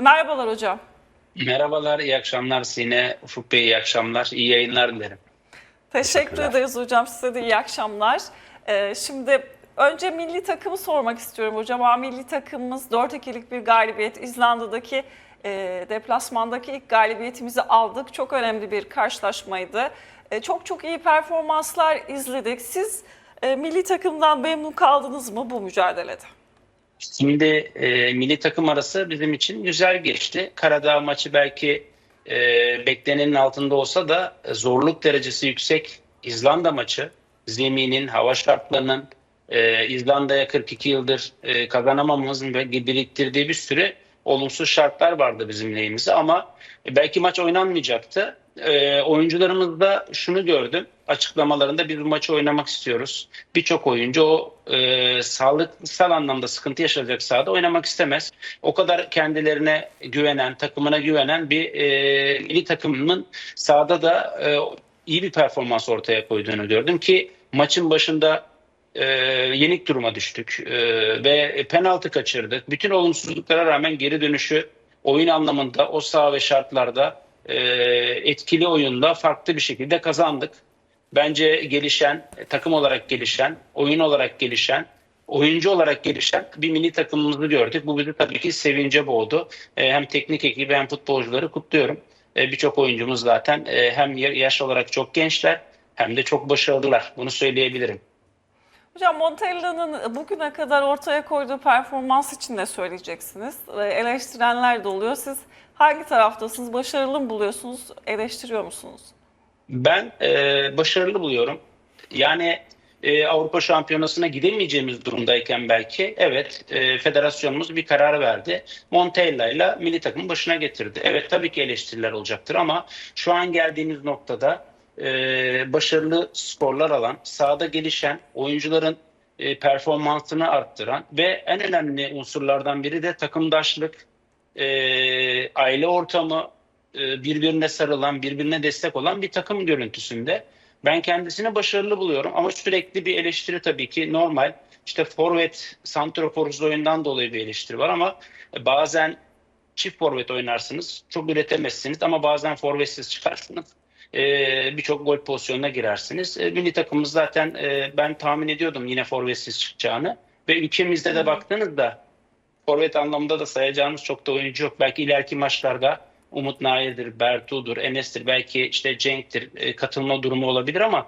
Merhabalar hocam. Merhabalar, iyi akşamlar Sine. Ufuk Bey iyi akşamlar, iyi yayınlar dilerim. Teşekkür ederiz hocam. Size de iyi akşamlar. Ee, şimdi önce milli takımı sormak istiyorum hocam. A milli takımımız 4-2'lik bir galibiyet. İzlanda'daki e, deplasmandaki ilk galibiyetimizi aldık. Çok önemli bir karşılaşmaydı. E, çok çok iyi performanslar izledik. Siz e, milli takımdan memnun kaldınız mı bu mücadelede? Şimdi e, milli takım arası bizim için güzel geçti. Karadağ maçı belki e, beklenenin altında olsa da zorluk derecesi yüksek İzlanda maçı, zeminin, hava şartlarının, e, İzlanda'ya 42 yıldır e, kazanamamamızın ve biriktirdiği bir sürü olumsuz şartlar vardı bizim lehimize ama belki maç oynanmayacaktı. E, oyuncularımızda şunu gördüm. Açıklamalarında biz bu maçı oynamak istiyoruz. Birçok oyuncu o e, sağlıksal anlamda sıkıntı yaşayacak sahada oynamak istemez. O kadar kendilerine güvenen, takımına güvenen bir e, milli takımın sahada da e, iyi bir performans ortaya koyduğunu gördüm ki maçın başında e, yenik duruma düştük e, ve penaltı kaçırdık. Bütün olumsuzluklara rağmen geri dönüşü oyun anlamında o saha ve şartlarda etkili oyunda farklı bir şekilde kazandık. Bence gelişen, takım olarak gelişen, oyun olarak gelişen, oyuncu olarak gelişen bir mini takımımızı gördük. Bu bizi tabii ki sevince boğdu. E, hem teknik ekibi hem futbolcuları kutluyorum. E, Birçok oyuncumuz zaten e, hem yaş olarak çok gençler hem de çok başarılılar. Bunu söyleyebilirim. Hocam Montella'nın bugüne kadar ortaya koyduğu performans için ne söyleyeceksiniz? Ee, Eleştirenler de oluyor. Siz hangi taraftasınız? Başarılı mı buluyorsunuz? Eleştiriyor musunuz? Ben e, başarılı buluyorum. Yani e, Avrupa Şampiyonası'na gidemeyeceğimiz durumdayken belki evet e, federasyonumuz bir karar verdi. Montella ile milli takımın başına getirdi. Evet tabii ki eleştiriler olacaktır ama şu an geldiğimiz noktada e, başarılı skorlar alan, sahada gelişen, oyuncuların e, performansını arttıran ve en önemli unsurlardan biri de takımdaşlık, e, aile ortamı, e, birbirine sarılan, birbirine destek olan bir takım görüntüsünde. Ben kendisini başarılı buluyorum ama sürekli bir eleştiri tabii ki normal. İşte forvet, santroforuz oyundan dolayı bir eleştiri var ama bazen çift forvet oynarsınız, çok üretemezsiniz ama bazen forvetsiz çıkarsınız. Ee, Birçok gol pozisyonuna girersiniz. Ee, milli takımımız zaten e, ben tahmin ediyordum yine forvetsiz çıkacağını. Ve ülkemizde de baktığınızda forvet anlamında da sayacağımız çok da oyuncu yok. Belki ileriki maçlarda Umut Nair'dir, Bertu'dur, Enes'tir, belki işte Cenk'tir e, katılma durumu olabilir ama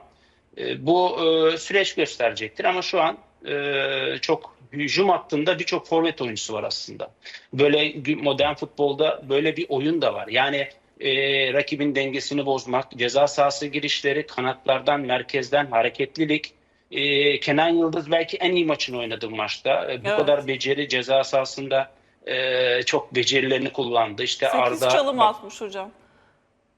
e, bu e, süreç gösterecektir. Ama şu an e, çok hücum hattında birçok forvet oyuncusu var aslında. Böyle modern futbolda böyle bir oyun da var. Yani e, rakibin dengesini bozmak, ceza sahası girişleri, kanatlardan, merkezden hareketlilik. E, Kenan Yıldız belki en iyi maçını oynadığı maçta. E, bu Evet. kadar beceri ceza sahasında e, çok becerilerini kullandı. İşte 8 Arda çalım bak- atmış hocam.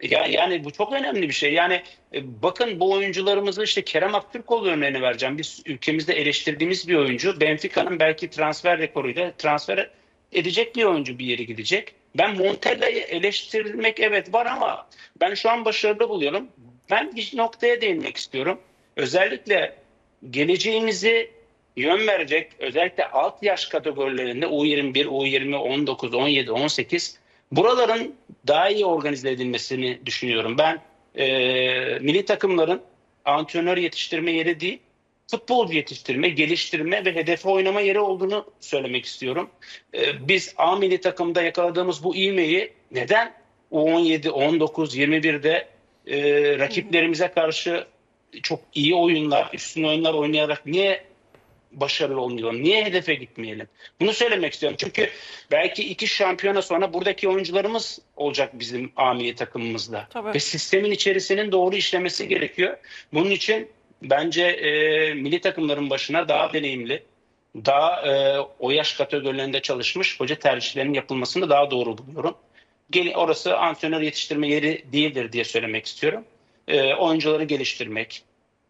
ya, yani bu çok önemli bir şey. Yani e, bakın bu oyuncularımızı işte Kerem Aktürkoğlu örneğini vereceğim. Biz ülkemizde eleştirdiğimiz bir oyuncu. Benfica'nın belki transfer rekoruyla transfer edecek bir oyuncu bir yere gidecek. Ben Montella'yı eleştirmek evet var ama ben şu an başarılı buluyorum. Ben bir noktaya değinmek istiyorum. Özellikle geleceğimizi yön verecek özellikle alt yaş kategorilerinde U21, U20, 19, 17, 18 buraların daha iyi organize edilmesini düşünüyorum. Ben e, milli takımların antrenör yetiştirme yeri değil, futbolcu yetiştirme, geliştirme ve hedefe oynama yeri olduğunu söylemek istiyorum. E, biz A milli takımda yakaladığımız bu ivmeyi neden U17, 19, 21'de e, rakiplerimize karşı çok iyi oyunlar, üstün oyunlar oynayarak niye başarılı olmayalım? Niye hedefe gitmeyelim? Bunu söylemek istiyorum. Çünkü belki iki şampiyona sonra buradaki oyuncularımız olacak bizim A milli takımımızda. Tabii. Ve sistemin içerisinin doğru işlemesi gerekiyor. Bunun için bence e, milli takımların başına daha deneyimli, daha e, o yaş kategorilerinde çalışmış hoca tercihlerinin yapılmasını daha doğru buluyorum. Gel, orası antrenör yetiştirme yeri değildir diye söylemek istiyorum. E, oyuncuları geliştirmek,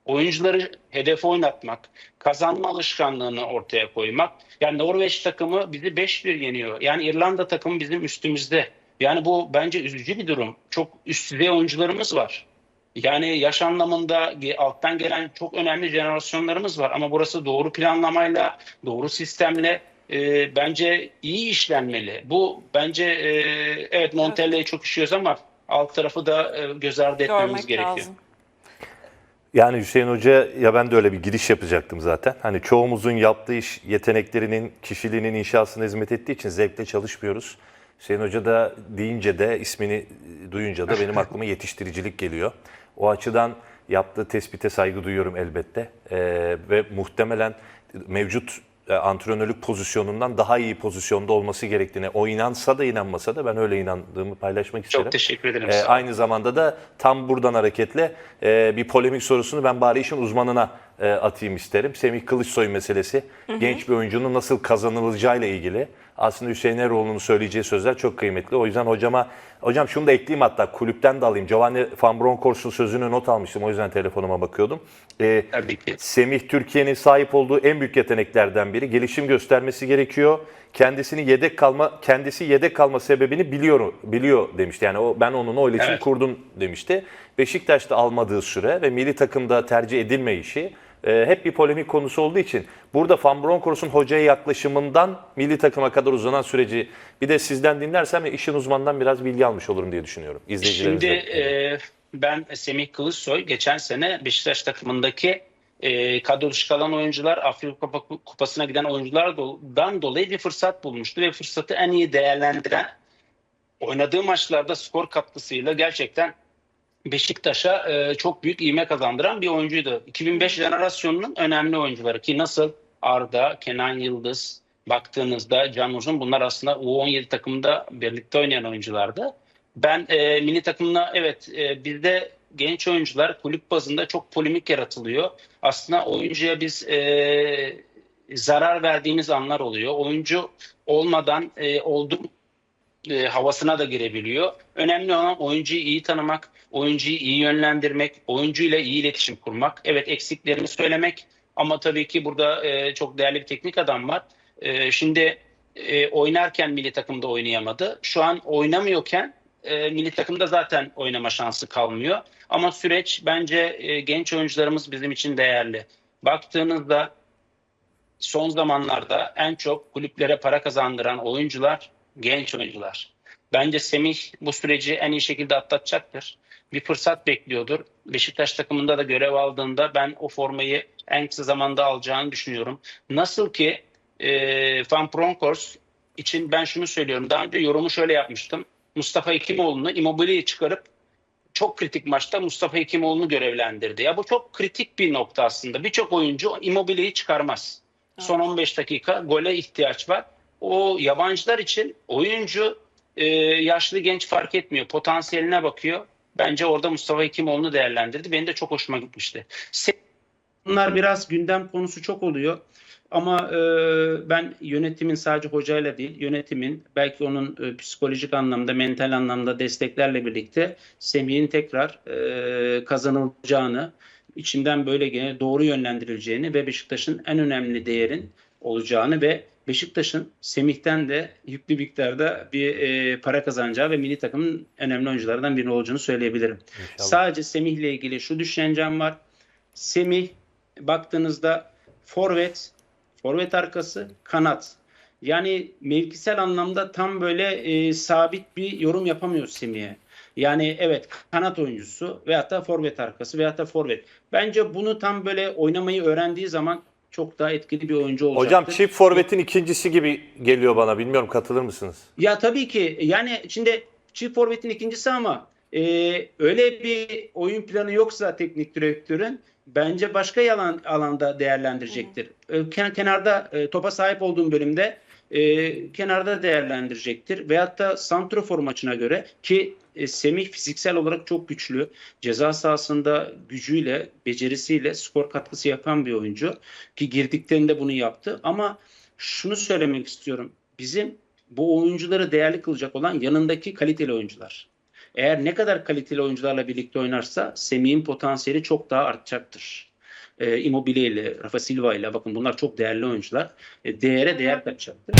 oyuncuları hedefe oynatmak, kazanma alışkanlığını ortaya koymak. Yani Norveç takımı bizi 5-1 yeniyor. Yani İrlanda takımı bizim üstümüzde. Yani bu bence üzücü bir durum. Çok üst düzey oyuncularımız var. Yani yaş anlamında alttan gelen çok önemli jenerasyonlarımız var. Ama burası doğru planlamayla, doğru sistemle e, bence iyi işlenmeli. Bu bence e, evet Montella'ya çok işiyoruz ama alt tarafı da e, göz ardı etmemiz Görmek gerekiyor. lazım. Yani Hüseyin Hoca ya ben de öyle bir giriş yapacaktım zaten. Hani çoğumuzun yaptığı iş yeteneklerinin, kişiliğinin inşasına hizmet ettiği için zevkle çalışmıyoruz. Hüseyin Hoca da deyince de ismini duyunca da benim aklıma yetiştiricilik geliyor. O açıdan yaptığı tespite saygı duyuyorum elbette. Ee, ve muhtemelen mevcut e, antrenörlük pozisyonundan daha iyi pozisyonda olması gerektiğine o inansa da inanmasa da ben öyle inandığımı paylaşmak isterim. Çok teşekkür ederim. Ee, aynı zamanda da tam buradan hareketle e, bir polemik sorusunu ben bari işin uzmanına e, atayım isterim. Semih Kılıçsoy meselesi genç bir oyuncunun nasıl kazanılacağıyla ilgili. Aslında Hüseyin Eroğlu'nun söyleyeceği sözler çok kıymetli. O yüzden hocama, hocam şunu da ekleyeyim hatta kulüpten de alayım. Giovanni Van Bronckhorst'un sözünü not almıştım. O yüzden telefonuma bakıyordum. Ee, Tabii ki. Semih Türkiye'nin sahip olduğu en büyük yeteneklerden biri. Gelişim göstermesi gerekiyor. Kendisini yedek kalma kendisi yedek kalma sebebini biliyor biliyor demişti. Yani o ben onun o iletişim Evet. kurdum demişti. Beşiktaş'ta almadığı süre ve milli takımda tercih edilmeyişi e, hep bir polemik konusu olduğu için burada Van Bronckhorst'un hocaya yaklaşımından milli takıma kadar uzanan süreci bir de sizden dinlersem işin uzmanından biraz bilgi almış olurum diye düşünüyorum. Şimdi İzleyicilerimizden. e, ben Semih Kılıçsoy geçen sene Beşiktaş takımındaki e, kadro dışı kalan oyuncular Afrika Kupa- Kupası'na giden oyunculardan dolayı bir fırsat bulmuştu ve fırsatı en iyi değerlendiren oynadığı maçlarda skor katkısıyla gerçekten Beşiktaş'a e, çok büyük ivme kazandıran bir oyuncuydu. 2005 jenerasyonunun önemli oyuncuları ki nasıl Arda, Kenan Yıldız baktığınızda Can Uzun bunlar aslında U17 takımında birlikte oynayan oyunculardı. Ben e, milli takımına evet e, bizde genç oyuncular kulüp bazında çok polemik yaratılıyor. Aslında oyuncuya biz e, zarar verdiğimiz anlar oluyor. Oyuncu olmadan e, oldum e, havasına da girebiliyor. Önemli olan oyuncuyu iyi tanımak, oyuncuyu iyi yönlendirmek, oyuncuyla iyi iletişim kurmak. Evet eksiklerini söylemek ama tabii ki burada e, çok değerli bir teknik adam var. E, şimdi e, oynarken milli takımda oynayamadı. Şu an oynamıyorken e, milli takımda zaten oynama şansı kalmıyor. Ama süreç bence e, genç oyuncularımız bizim için değerli. Baktığınızda son zamanlarda en çok kulüplere para kazandıran oyuncular genç oyuncular. Bence Semih bu süreci en iyi şekilde atlatacaktır. Bir fırsat bekliyordur. Beşiktaş takımında da görev aldığında ben o formayı en kısa zamanda alacağını düşünüyorum. Nasıl ki e, Van Bronckhorst için ben şunu söylüyorum. Daha önce yorumu şöyle yapmıştım. Mustafa Hekimoğlu'nu Immobile'yi çıkarıp çok kritik maçta Mustafa Hekimoğlu'nu görevlendirdi. Ya bu çok kritik bir nokta aslında. Birçok oyuncu Immobile'yi çıkarmaz. Son 15 dakika gole ihtiyaç var. O yabancılar için oyuncu e, yaşlı genç fark etmiyor. Potansiyeline bakıyor. Bence orada Mustafa Hekimoğlu'nu değerlendirdi. Benim de çok hoşuma gitmişti. Bunlar biraz gündem konusu çok oluyor. Ama e, ben yönetimin sadece hocayla değil, yönetimin belki onun e, psikolojik anlamda, mental anlamda desteklerle birlikte Semih'in tekrar e, kazanılacağını, içinden böyle gene doğru yönlendirileceğini ve Beşiktaş'ın en önemli değerin olacağını ve Beşiktaş'ın Semih'ten de yüklü miktarda bir e, para kazanacağı ve milli takımın önemli oyunculardan biri olacağını söyleyebilirim. İnşallah. Sadece Semih'le ilgili şu düşüncem var. Semih baktığınızda forvet, forvet arkası, kanat. Yani mevkisel anlamda tam böyle e, sabit bir yorum yapamıyoruz Semih'e. Yani evet kanat oyuncusu veyahut da forvet arkası veyahut da forvet. Bence bunu tam böyle oynamayı öğrendiği zaman çok daha etkili bir oyuncu olacaktır. Hocam çift forvetin ikincisi gibi geliyor bana. Bilmiyorum katılır mısınız? Ya tabii ki yani şimdi çift forvetin ikincisi ama e, öyle bir oyun planı yoksa teknik direktörün bence başka yalan alanda değerlendirecektir. E, ken- kenarda e, topa sahip olduğum bölümde e, kenarda değerlendirecektir. Veyahut da santrofor maçına göre ki e, Semih fiziksel olarak çok güçlü. Ceza sahasında gücüyle, becerisiyle skor katkısı yapan bir oyuncu. Ki girdiklerinde bunu yaptı. Ama şunu söylemek istiyorum. Bizim bu oyuncuları değerli kılacak olan yanındaki kaliteli oyuncular. Eğer ne kadar kaliteli oyuncularla birlikte oynarsa Semih'in potansiyeli çok daha artacaktır. E, Immobile ile, Rafa Silva ile bakın bunlar çok değerli oyuncular. E, değere değer katacaktır.